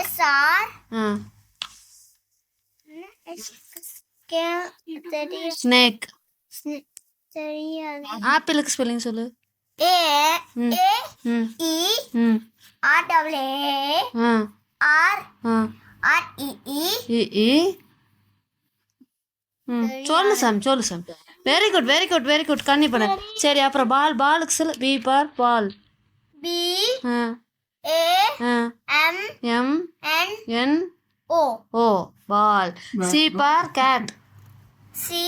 S R ஆ கே தெரியும் ஸ்னேக் தெரியாது ஆப்பிளுக்கு ஸ்பெல்லிங் சொல்லு. A. A E R double A R R E E E சொல்லு சாமி சொல்லு சாமி. Very good very good very good கண்ணி பண்ண. சரி அப்புறம் பால் பாலுக்கு சொல்லு. B for ball B M N O ball. C for cat C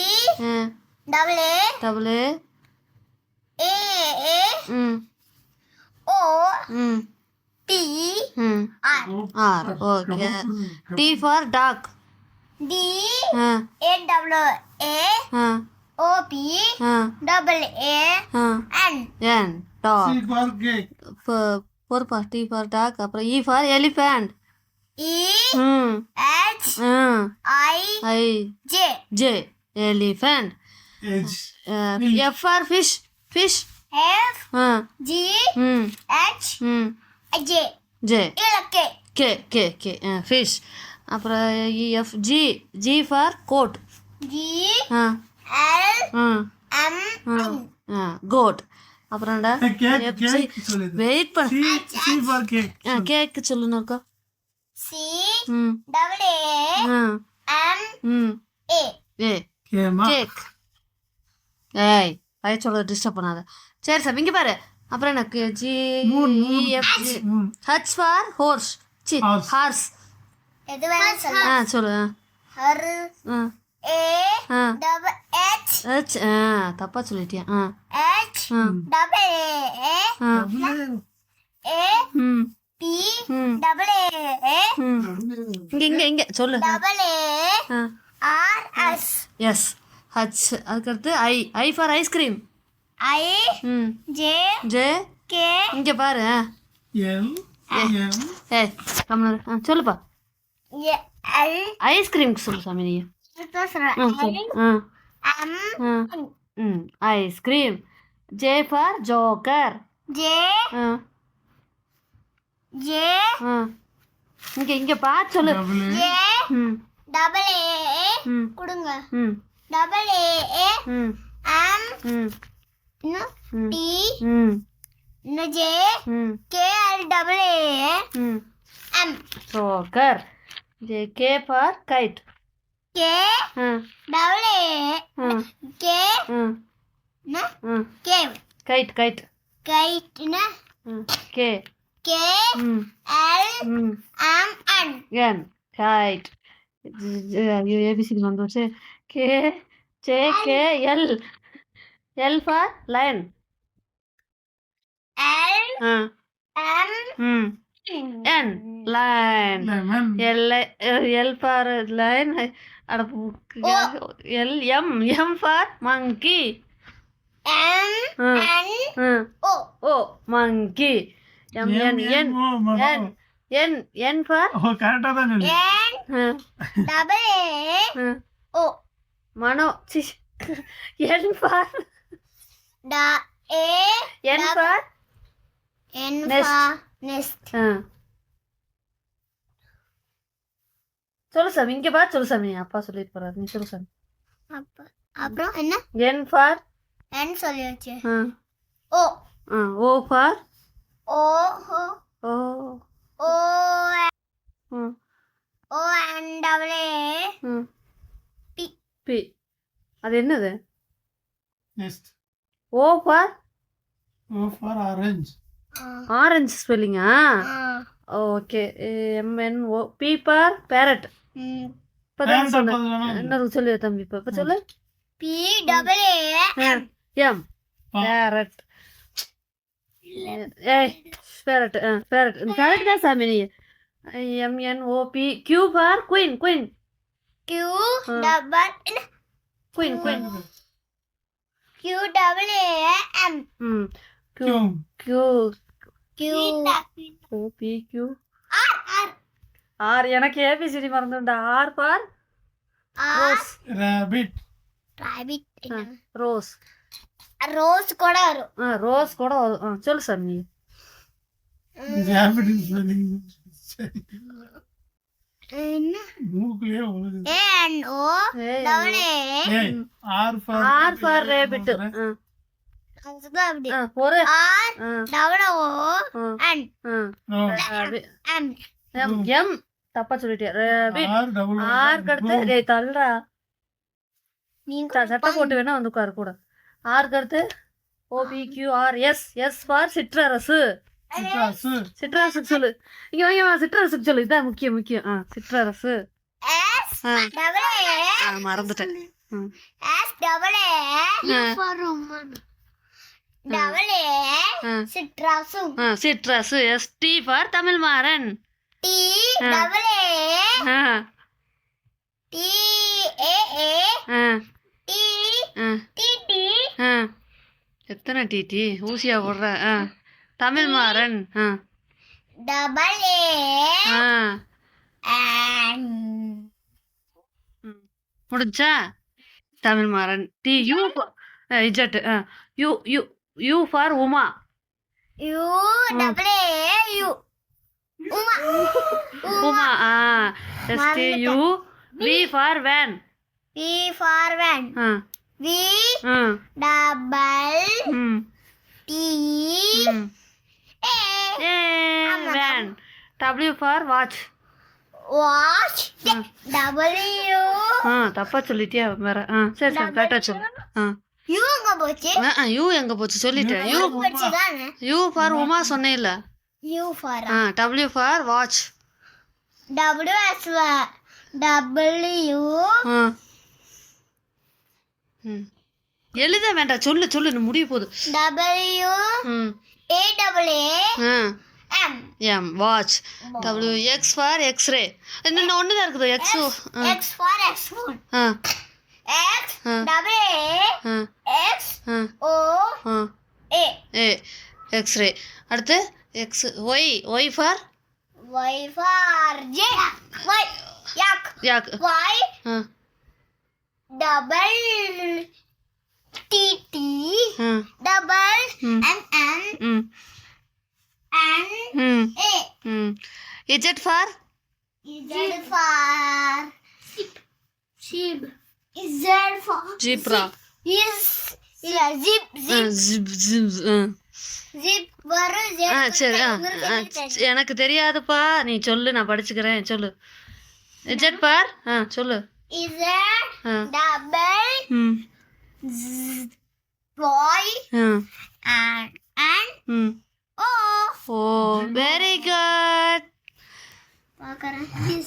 double A double A A hmm. O hmm. D hmm. R R okay D for dog D A double A ah. O P ஆ. Double A ஆ. N N dog பொறுப்பா D for dog அப்புறம் E for elephant E ம் H ம் I I J J elephant F for fish fish F ah. G ம். H ம். J J இலக்கே. K K K fish அப்புறம் F G G for goat G ah. L ம் M ஆ. ஆ goat அப்புறம்டா வெயிட் பண்ண. கேக்கு சொல்லுன்னு இருக்கா சி டபுள் ஏ எம் ம். ஏ ஏ கேக் ஏய் பைய சொல்ல டிஸ்டர்ப் பண்ணாத. சரி சார் இங்கே பாரு. அப்புறம் எனக்கு G F G H for horse C. Horse எது சொல்லு ஆ சொல்லு. ஹர். ஆ. ஏ தப்பா ஏ ஏ ஏ ம். இங்கே இங்கே இங்கே சொல்லு. ஏ எஸ் ஹச் அதுக்கடுத்து I I for ice cream I J J K இங்கே பாரு. கம்மல் ஆ. சொல்லுப்பா. எல் ஐஸ்கிரீம்க்கு சொல்லு சாமி நீ. ஜே ஃபார் ஜோக்கர் ஜே ஆ. ஜே ஆ. இங்கே இங்கே பார்த்து சொல்லு. ஜே ம். டபுள் ஏ கொடுங்க. Double A M D J ம். கே எல் டபுள் ஏ ம். M joker J K for kite K ah double A ஆ கே ம் ம் கே கைட் கைட் கைட்னா ம் கே கே ம் எல் ம் எம் என் என் கைட் ஐயோ ஏபிசிடி வந்து வச்சு K J K L L for line L ah M ம் N line L L for line அட L M M for monkey M ah N ah O O monkey M N N N N N for கரெக்டா தான் சொல்லு N double A O மனோ C N for ட A N for N Nest. For nest ஆ. சொல்லு சாமி இங்கே பார்த்து சொல்லு சாமி. அப்பா சொல்லிட்டு போறாரு. நீ சொல்லு சாமி. அப்புறம் என்ன? என் ஃபார் என் சொல்லியாச்சு. ஓ. ஆ ஓ ஃபார் ஓ ஹோ. ஓ. ஓ ம் ஓ ஏ ம் பி பி அது என்னது? Next O for O for orange orange ஸ்பெல்லிங்கா? Okay. MN O P for parrot. இப்போதான் சொன்னேன். இன்னொரு சொல்லு தம்பி இப்போ. இப்போ சொல்லு. P double M. பேரட். ஏய் பேரட். ஆ பேரட். கரெக்ட் தான் சாமி நீ. MN OP Q for queen queen. Q. Double queen queen. Q double A M. ம். Q. Q Q R R R எனக்கு ABCD மறந்துண்டா R R rose rabbit rabbit rose rose கூட வரும். ஆ rose கூட வரும். சொல்லு சாமி. நீ ரேபிட் என்ன? மூக்குலயே உழுது A and O double A. R for R for rabbit ஒரு. எம் தப்பா சொல்லிட்டேன் ஆருக்கு அடுத்து டேய் ச- சட்டை போட்டு வேணா வந்து உட்காரு கூட. ஆருக்கு அடுத்து OP Q R. S S for Chitrarasu. Citrus சிற்றரசுக்கு சொல்லு. இங்க வாங்க சிற்றரசுக்கு சொல்லு. இதான் முக்கியம் முக்கியம். ஆ சிற்றரசு. S ah. Double A. ஆ, மறந்துட்டேன். ம். S T for Tamil Maran T. Double. A ah. T A A. T T T. எத்தனை டிடி ஊசியா போடுற. தமிழ் மாறன் டபுள். ஏ. முடிஞ்சா? Tamil Maran T U Z U U. U for Uma U double A U Uma Uma ah S T U V for van V for van V double T A van W for watch watch W ஆ தப்பா சொல்லிட்டியா வேற? ஆ சரி சரி கரெக்டாக சொல்லு. ஆ. You அங்க போச்சு? You எங்க போச்சு சொல்லிட்டேன். யூ யூ ஃபார் உமா சொன்னேன்ல. U for ah W for watch. W S W எழுத வேண்டாம் சொல்லு சொல்லு முடிய போகுது. W A double A M watch W X for x ray இன்னும் ஒன்று தான் இருக்குது X X for X phone ah. X ஆ. டபிள் ஏ ஆ எக்ஸ் ஆ ஓ ஆ ஏ ஏ எக்ஸ்ரே அடுத்து X Y Y for Y for J Y yak. Yak Y ah double T T ஆ டபுள் ம் எம் எம் ம் N ம் A ம் Z for Z for? Sheep. Sheep. For is yeah zip zip zip zip ah zip வரும் Z ஆ சரி ஆ எப்படி தெரியும்? எனக்கு தெரியாதுப்பா. நீ சொல்லு நான் படிச்சுக்கிறேன் சொல்லு. இஜெட் பார் ஆ சொல்லு. ஆ. and and ம். Oh ஓ வெரி குட் பார்க்கறேன்.